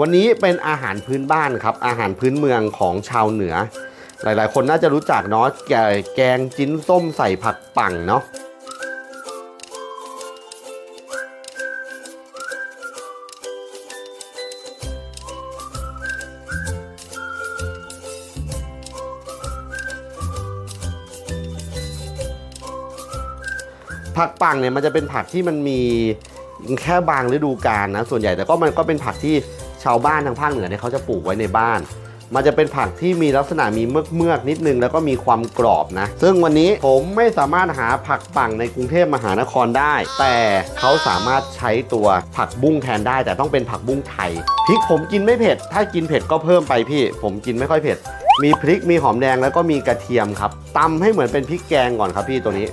วันนี้เป็นอาหารพื้นบ้านครับ อาหารพื้นเมืองของชาวเหนือ หลายๆ คนน่าจะรู้จักเนาะแกงจิ้นส้มใส่ผักปั่งเนาะผักปังเนี่ยมันจะเป็นผักที่มันมีแค่บางฤดูกาลนะ ส่วนใหญ่แต่ก็มันก็เป็นผักที่ ชาวบ้านทางภาคเหนือเนี่ยเขาจะปลูกไว้ในบ้าน มันจะเป็นผักที่มีลักษณะมีเมือกเมือกนิดนึง แล้วก็มีความกรอบนะ ซึ่งวันนี้ผมไม่สามารถหาผักปังในกรุงเทพมหานครได้ แต่เขาสามารถใช้ตัวผักบุ้งแทนได้ แต่ต้องเป็นผักบุ้งไทยพริกผมกินไม่เผ็ด ถ้ากินเผ็ดก็เพิ่มไปพี่ ผมกินไม่ค่อยเผ็ด มีพริกมีหอมแดงแล้วก็มีกระเทียมครับตำให้เหมือนเป็นพริกแกงก่อนครับพี่ตัวนี้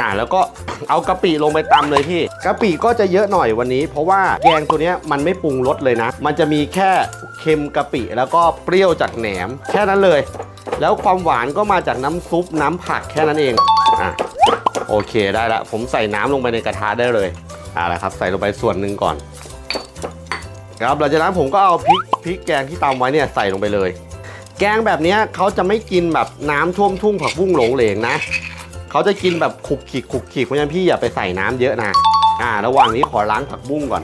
อ่าแล้วก็ เอากะปิลงไปตำเลยพี่กะปิก็จะเยอะหน่อยวันนี้ เพราะว่าแกงตัวเนี้ยมันไม่ปรุงรสเลยนะ มันจะมีแค่เค็มกะปิแล้วก็เปรี้ยวจากแหนม แค่นั้นเลย แล้วความหวานก็มาจากน้ำซุปน้ำผักแค่นั้นเองอะโอเคได้ละผมใส่น้ำลงไปในกระทะได้เลยอ่าละครับ ใส่ลงไปส่วนหนึ่งก่อนครับหลังจากนั้นผมก็เอาพริกพริกแกงที่ตำไว้เนี่ยใส่ลงไปเลย แกงแบบนี้เขาจะไม่กินแบบน้ำท่วมทุ่งผักบุ้งหลงเหลงนะ เขาจะกินแบบขุกขิกขุกขิกเพราะฉะนั้นพี่อย่าไปใส่น้ำเยอะนะอ่า ระหว่างนี้ขอล้างผักบุ้งก่อน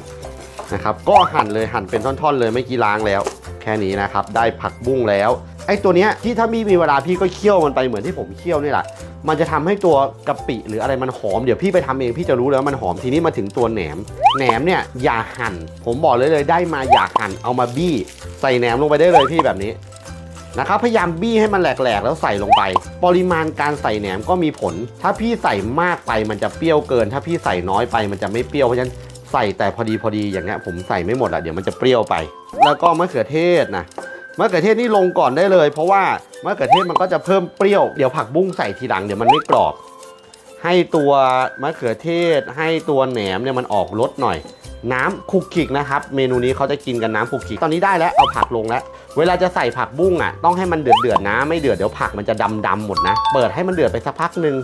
นะครับ ก็หั่นเลยหั่นเป็นท่อนๆ เลยไม่กี่ล้างแล้ว แค่นี้นะครับ ได้ผักบุ้งแล้วไอ้ตัวเนี้ยที่ถ้ามีมีเวลาพี่ก็เคี่ยวมันไปเหมือนที่ผมเคี่ยวนี่แหละมันจะทำให้ตัวกะปิหรืออะไรมันหอมเดี๋ยวพี่ไปทำเองพี่จะรู้เลยว่ามันหอมทีนี้มาถึงตัวแหนมแหนมเนี่ยอย่าหั่น ผมบอกเลยเลยได้มาอย่าหั่นเอามาบี้ ใส่แหนมลงไปได้เลยพี่แบบนี้ นะครับพยายามบี้ให้มันแหลกๆ แล้วใส่ลงไป ปริมาณการใส่แหนมก็มีผล ถ้าพี่ใส่มากไปมันจะเปรี้ยวเกิน ถ้าพี่ใส่น้อยไปมันจะไม่เปรี้ยวเพราะฉะนั้นใส่แต่พอดีพอดีอย่างเงี้ยผมใส่ไม่หมดอะเดี๋ยวมันจะเปรี้ยวไป แล้วก็มะเขือเทศนะมะเขือเทศนี่ลงก่อนได้เลย เพราะว่ามะเขือเทศมันก็จะเพิ่มเปรี้ยวเดี๋ยวผักบุ้งใส่ทีหลังเดี๋ยวมันไม่กรอบ ให้ตัวมะเขือเทศ ให้ตัวแหนมเนี่ยมันออกรสหน่อย น้ำคุกคลิกนะครับ เมนูนี้เขาจะกินกันน้ำคุกคลิกตอนนี้ได้แล้วเอาผักลงแล้ว เวลาจะใส่ผักบุ้งอะต้องให้มันเดือดเดือดนะ ไม่เดือดเดี๋ยวผักมันจะดำดำหมดนะ เปิดให้มันเดือดไปสักพักหนึ่ง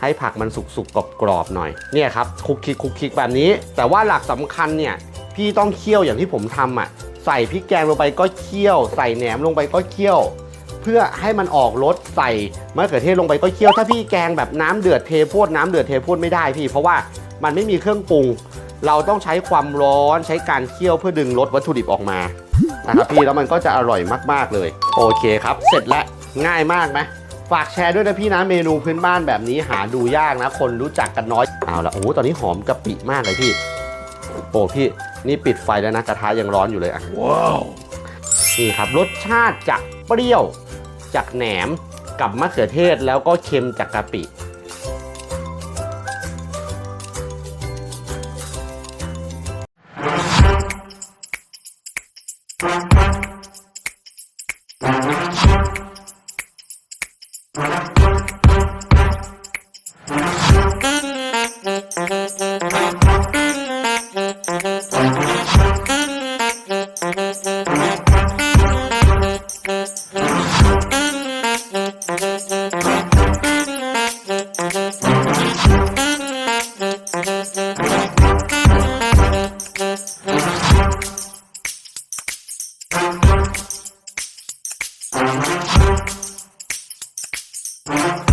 ให้ผักมันสุกๆกรอบๆหน่อยเนี่ยครับคุกคิกคุกคิกแบบนี้ แต่ว่าหลักสำคัญเนี่ยพี่ต้องเคี่ยวอย่างที่ผมทำอะใส่พริกแกงลงไปก็เคี่ยว ใส่แหนมลงไปก็เคี่ยว เพื่อให้มันออกรสใส่มะเขือเทศลงไปก็เคี่ยวถ้าพี่แกงแบบน้ำเดือดเทพวดน้ำเดือดเทพวดไม่ได้พี่ เพราะว่ามันไม่มีเครื่องปรุง เราต้องใช้ความร้อนใช้การเคี่ยวเพื่อดึงรสวัตถุดิบออกมานะครับพี่แล้วมันก็จะอร่อยมากๆเลย โอเคครับ เสร็จแล้วง่ายมากไหมฝากแชร์ด้วยนะพี่นะเมนูพื้นบ้านแบบนี้หาดูยากนะ คนรู้จักกันน้อยเอาละโอ้โหตอนนี้หอมกะปิมากเลยพี่โอ้พี่นี่ปิดไฟแล้วนะกระทะยังร้อนอยู่เลยอะว้าวนี่ครับรสชาติจากเปรี้ยวจากแหนมกับมะเขือเทศแล้วก็เค็มจากกะปิ Thanks.